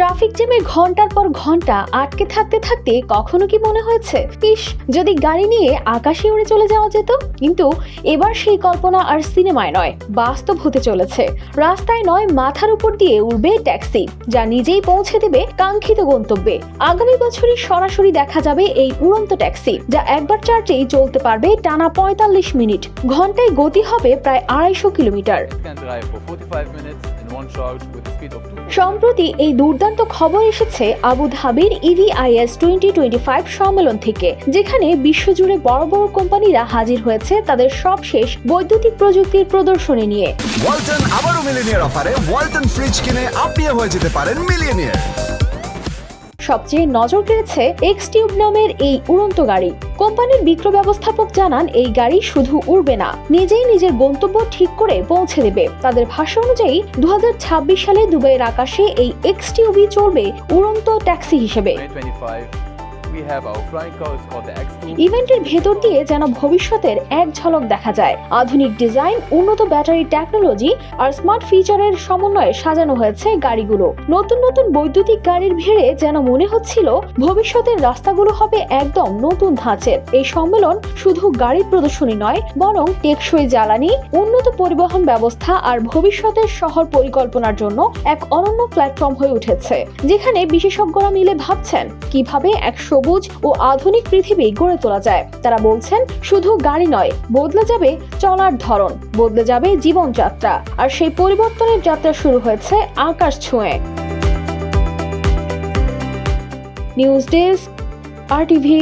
Traffic জ্যামে ঘণ্টার পর ঘণ্টা আটকে থাকতে থাকতে কখনো কি মনে হয়েছে? ইস যদি গাড়ি নিয়ে আকাশে উড়ে চলে যাওয়া যেত কিন্তু এবার সেই কল্পনা আর সিনেমায় নয় বাস্তব হতে চলেছে। রাস্তায় নয় মাথার উপর দিয়ে উড়বে ট্যাক্সি যা নিজেই পৌঁছে দেবে কাঙ্ক্ষিত গন্তব্যে। আগামী বছরই সরাসরি দেখা যাবে এই উড়ন্ত ট্যাক্সি যা একবার চার্জেই চলতে পারবে টানা পঁয়তাল্লিশ মিনিট। ঘন্টায় গতি হবে প্রায় আড়াইশো kilometre. Can drive for 45 minutes in one charge with a speed of 2. সম্প্রতি এই দুর্দান্ত খবর এসেছে আবু ধাবির E ইভিআইএস টোয়েন্টি টোয়েন্টি ফাইভ সম্মেলন থেকে, যেখানে বিশ্বজুড়ে বড় বড় কোম্পানিরা হাজির হয়েছে তাদের সবশেষ বৈদ্যুতিক প্রযুক্তির প্রদর্শনী নিয়ে। ওয়ালটন আবারও মিলিনিয়ার অফারে ওয়ালটন ফ্রিজ কিনে আপনিও হয়ে যেতে পারেন সবচেয়ে নজর কেড়েছে এক্স টিউব নামের এই উড়ন্ত গাড়ি। কোম্পানির বিক্রয় ব্যবস্থাপক জানান, এই গাড়ি শুধু উড়বে না, নিজেই নিজের গন্তব্য ঠিক করে পৌঁছে দেবে। তাদের ভাষ্য অনুযায়ী দু হাজার ছাব্বিশ সালে দুবাইয়ের আকাশে এই এক্স টিউবই চলবে উড়ন্ত ট্যাক্সি হিসেবে। 2025, we have our flying car, it's called the X2. ইভেন্টের ভেতর দিয়ে যেন ভবিষ্যতের এক ঝলক দেখা যায়। আধুনিক ডিজাইন উন্নত ব্যাটারি টেকনোলজি আর স্মার্ট ফিচারের সমন্বয়ে সাজানো হয়েছে গাড়িগুলো। নতুন নতুন বৈদ্যুতিক গাড়ির ভিড়ে যেন মনে হচ্ছিল ভবিষ্যতের রাস্তাগুলো হবে একদম নতুন ধাঁচের। এই সম্মেলন শুধু গাড়ির প্রদর্শনী নয় বরং টেকসই জ্বালানি উন্নত পরিবহন ব্যবস্থা আর ভবিষ্যতের শহর পরিকল্পনার জন্য এক অনন্য প্ল্যাটফর্ম হয়ে উঠেছে। যেখানে বিশেষজ্ঞরা মিলে ভাবছেন কীভাবে এক সবুজ ও আধুনিক পৃথিবী গড়ে তোলা যায়। তারা বলছেন, শুধু গাড়ি নয়, বদলে যাবে চলার ধরন, বদলে যাবে জীবনযাত্রা। আর সেই পরিবর্তনের যাত্রা শুরু হয়েছে আকাশ ছুঁয়ে নিউজ ডেস্ক, আর টিভি।